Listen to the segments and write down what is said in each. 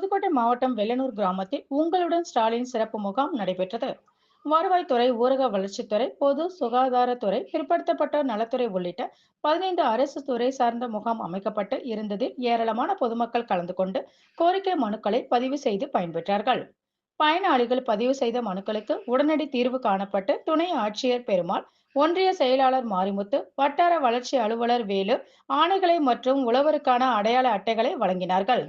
புதுக்கோட்டை மாவட்டம் வெள்ளனூர் கிராமத்தில் உங்களுடன் ஸ்டாலின் சிறப்பு முகாம் நடைபெற்றது. வருவாய்த்துறை ஊரக வளர்ச்சித்துறை பொது சுகாதாரத்துறை பிற்படுத்தப்பட்ட நலத்துறை உள்ளிட்ட பதினைந்து அரசு துறை சார்ந்த முகாம் அமைக்கப்பட்டு இருந்ததில் ஏராளமான பொதுமக்கள் கலந்து கொண்டு கோரிக்கை மனுக்களை பதிவு செய்து பயன்பெற்றார்கள். பயனாளிகள் பதிவு செய்த மனுக்களுக்கு உடனடி தீர்வு காணப்பட்டு துணை ஆட்சியர் பெருமாள் ஒன்றிய செயலாளர் மாரிமுத்து வட்டார வளர்ச்சி அலுவலர் வேலு ஆணைகளை மற்றும் உழவருக்கான அடையாள அட்டைகளை வழங்கினார்கள்.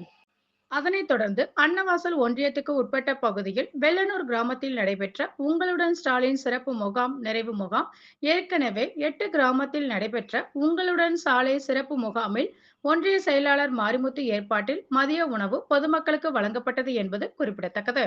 அதனைத் தொடர்ந்து அன்னவாசல் ஒன்றியத்துக்கு உட்பட்ட பகுதியில் வெள்ளனூர் கிராமத்தில் நடைபெற்ற உங்களுடன் ஸ்டாலின் சிறப்பு முகாம் நிறைவு முகாம் ஏற்கனவே எட்டு கிராமத்தில் நடைபெற்ற உங்களுடன் சாலை சிறப்பு முகாமில் ஒன்றிய செயலாளர் மாரிமுத்து ஏற்பாட்டில் மதிய உணவு பொதுமக்களுக்கு வழங்கப்பட்டது என்பது குறிப்பிடத்தக்கது.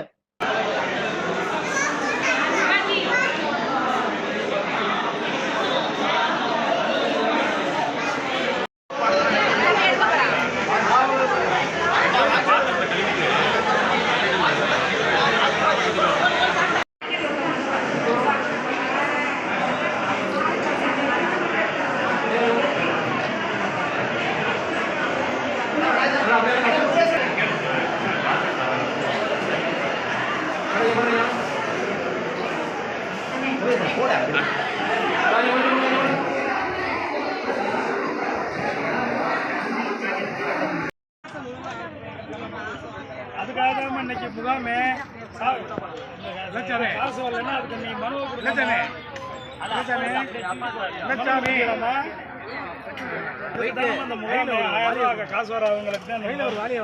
அதுக்காக தான் இன்னைக்கு முகாமே சா- லட்சமே காசு வரலன்னா அதுக்கு நீ மனு லட்சமே லட்சமே லட்சாமி காசு வர அவங்களுக்கு தான் ஒரு வேலையை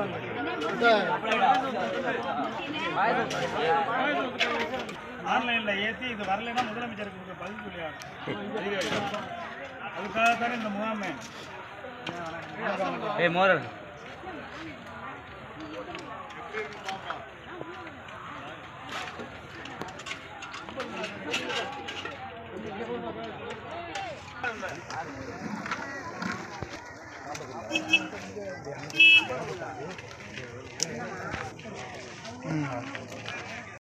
ஆன்லைனில் ஏற்றி இது வரலைன்னா முதலமைச்சருக்கு கொடுக்க பதிவு சொல்லி அதுக்காக தானே இந்த முகாமே. ஏய் மோரல். Thank you.